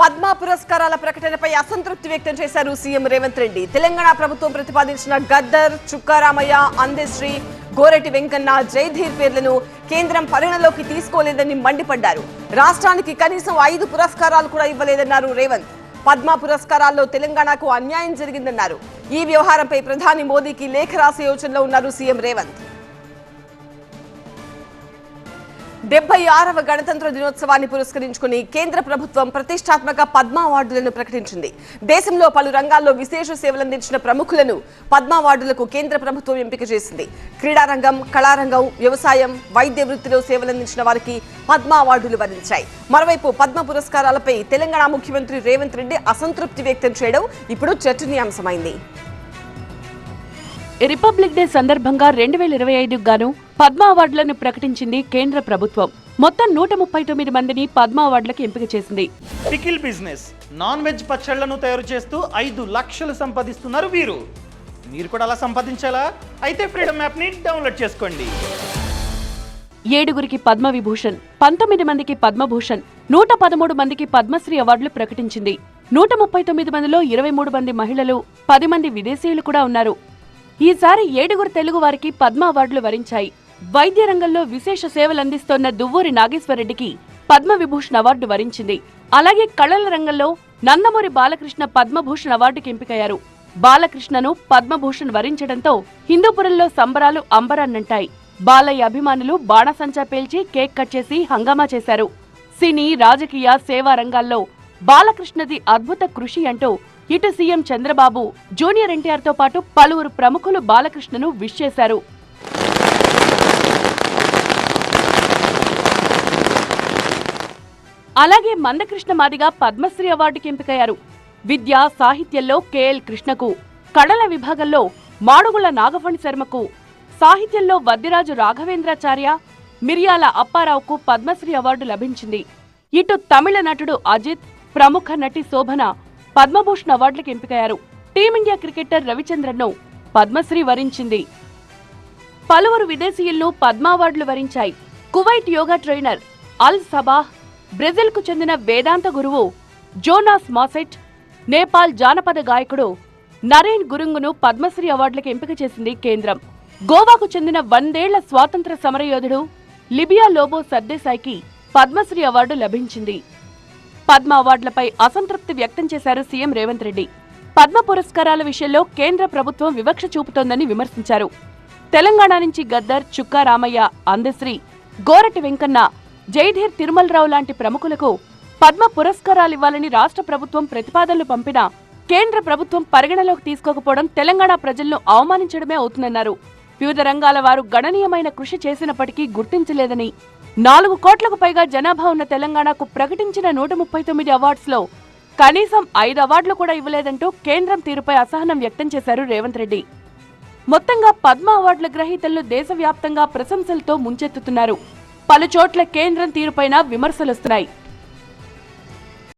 పద్మ పురస్కారాల ప్రకటనపై అసంతృప్తి వ్యక్తం చేశారు సీఎం రేవంత్ రెడ్డి. తెలంగాణ ప్రభుత్వం ప్రతిపాదించిన గద్దర్ చుక్కారామయ్య అందశ్రీ గోరెటి వెంకన్న జైధీర్ పేర్లను కేంద్రం పరిగణలోకి తీసుకోలేదని మండిపడ్డారు. రాష్ట్రానికి కనీసం ఐదు పురస్కారాలు కూడా ఇవ్వలేదన్నారు రేవంత్. పద్మ పురస్కారాల్లో తెలంగాణకు అన్యాయం జరిగిందన్నారు. ఈ వ్యవహారంపై ప్రధాని మోదీకి లేఖ రాసే యోచనలో ఉన్నారు సీఎం రేవంత్. డెబ్బై ఆరవ గణతంత్ర దినోత్సవాన్ని పురస్కరించుకుని కేంద్ర ప్రభుత్వం ప్రతిష్టాత్మక పద్మ అవార్డులను ప్రకటించింది. దేశంలో పలు రంగాల్లో విశేష సేవలందించిన ప్రముఖులను పద్మ అవార్డులకు కేంద్ర ప్రభుత్వం ఎంపిక చేసింది. క్రీడారంగం కళారంగం వ్యవసాయం వైద్య వృత్తిలో సేవలందించిన వారికి పద్మ అవార్డులు వరించాయి. మరోవైపు పద్మ పురస్కారాలపై తెలంగాణ ముఖ్యమంత్రి రేవంత్ రెడ్డి అసంతృప్తి వ్యక్తం చేయడం ఇప్పుడు చర్చనీయాంశమైంది. రిపబ్లిక్ డే సందర్భంగా రెండు వేల ఇరవై ఐదుకు గాను పద్మ అవార్డులను ప్రకటించింది కేంద్ర ప్రభుత్వం. మొత్తం నూట ముప్పై తొమ్మిది మందిని పద్మ అవార్డులకు ఎంపిక చేసింది. Pickle business. నాన్ వెజ్ పచ్చళ్ళను తయారు చేస్తూ ఐదు లక్షలు సంపాదిస్తున్నారు వీరు. మీరు కూడా అలా సంపాదించాలా? అయితే ఫ్రీడమ్ యాప్ని డౌన్లోడ్ చేసుకోండి. ఏడుగురికి పద్మ విభూషణ్ పంతొమ్మిది మందికి పద్మభూషణ్ నూట పదమూడు మందికి పద్మశ్రీ అవార్డులు ప్రకటించింది. నూట ముప్పై తొమ్మిది మందిలో ఇరవై మూడు మంది మహిళలు పది మంది విదేశీయులు కూడా ఉన్నారు. ఈసారి ఏడుగురు తెలుగు వారికి పద్మ అవార్డులు వరించాయి. వైద్య రంగంలో విశేష సేవలందిస్తోన్న దువ్వూరి నాగేశ్వరరెడ్డికి పద్మ విభూషణ్ అవార్డు వరించింది. అలాగే కళల రంగంలో నందమూరి బాలకృష్ణ పద్మభూషణ్ అవార్డుకి ఎంపికయ్యారు. బాలకృష్ణను పద్మభూషణ్ వరించడంతో హిందూపురంలో సంబరాలు అంబరాన్నంటాయి. బాలయ్య అభిమానులు బాణసంచా పేల్చి కేక్ కట్ చేసి హంగామా చేశారు. సినీ రాజకీయ సేవా రంగాల్లో బాలకృష్ణది అద్భుత కృషి అంటూ ఇటు సీఎం చంద్రబాబు జూనియర్ ఎన్టీఆర్తో పాటు పలువురు ప్రముఖులు బాలకృష్ణను విష్ చేశారు. అలాగే మందకృష్ణ మాదిగా పద్మశ్రీ అవార్డుకి ఎంపికయ్యారు. విద్య సాహిత్యంలో కెఎల్ కృష్ణకు కళల విభాగంలో మాడుగుల నాగఫణి శర్మకు సాహిత్యంలో వద్దిరాజు రాఘవేంద్రాచార్య మిరియాల అప్పారావుకు పద్మశ్రీ అవార్డు లభించింది. ఇటు తమిళ నటుడు అజిత్ ప్రముఖ నటి శోభన పద్మభూషణ్ అవార్డులకు ఎంపికయ్యారు. టీమిండియా క్రికెటర్ రవిచంద్రన్ను పద్మశ్రీ వరించింది. పలువురు విదేశీయులను పద్మ అవార్డులు వరించాయి. Kuwait yoga trainer Al Sabah బ్రెజిల్కు చెందిన వేదాంత గురువు జోనాస్ మాసెట్ నేపాల్ జానపద గాయకుడు నరేన్ గురుంగును పద్మశ్రీ అవార్డులకు ఎంపిక చేసింది కేంద్రం. గోవాకు చెందిన వందేళ్ళ స్వాతంత్ర సమరయోధుడు లిబియా లోబో సర్దేశాయికి పద్మశ్రీ అవార్డు లభించింది. పద్మ అవార్డులపై అసంతృప్తి వ్యక్తం చేశారు సీఎం రేవంత్ రెడ్డి. పద్మ పురస్కారాల విషయంలో కేంద్ర ప్రభుత్వం వివక్ష చూపుతోందని విమర్శించారు. తెలంగాణ నుంచి గద్దర్ చుక్కా రామయ్య అందశ్రీ గోరటి వెంకన్న జైధీర్ తిరుమలరావు లాంటి ప్రముఖులకు పద్మ పురస్కారాలు ఇవ్వాలని రాష్ట్ర ప్రభుత్వం ప్రతిపాదనలు పంపినా కేంద్ర ప్రభుత్వం పరిగణలోకి తీసుకోకపోవడం తెలంగాణ ప్రజలను అవమానించడమే అవుతుందన్నారు. వివిధ రంగాల వారు గణనీయమైన కృషి చేసినప్పటికీ గుర్తించలేదని. నాలుగు కోట్లకు పైగా జనాభా ఉన్న తెలంగాణకు ప్రకటించిన నూట ముప్పై తొమ్మిది అవార్డ్స్లో కనీసం ఐదు అవార్డులు కూడా ఇవ్వలేదంటూ కేంద్రం తీరుపై అసహనం వ్యక్తం చేశారు రేవంత్ రెడ్డి. మొత్తంగా పద్మ అవార్డుల గ్రహీతలను దేశవ్యాప్తంగా ప్రశంసలతో ముంచెత్తుతున్నారు. పలు చోట్ల కేంద్రం తీరుపైన విమర్శలొస్తున్నాయి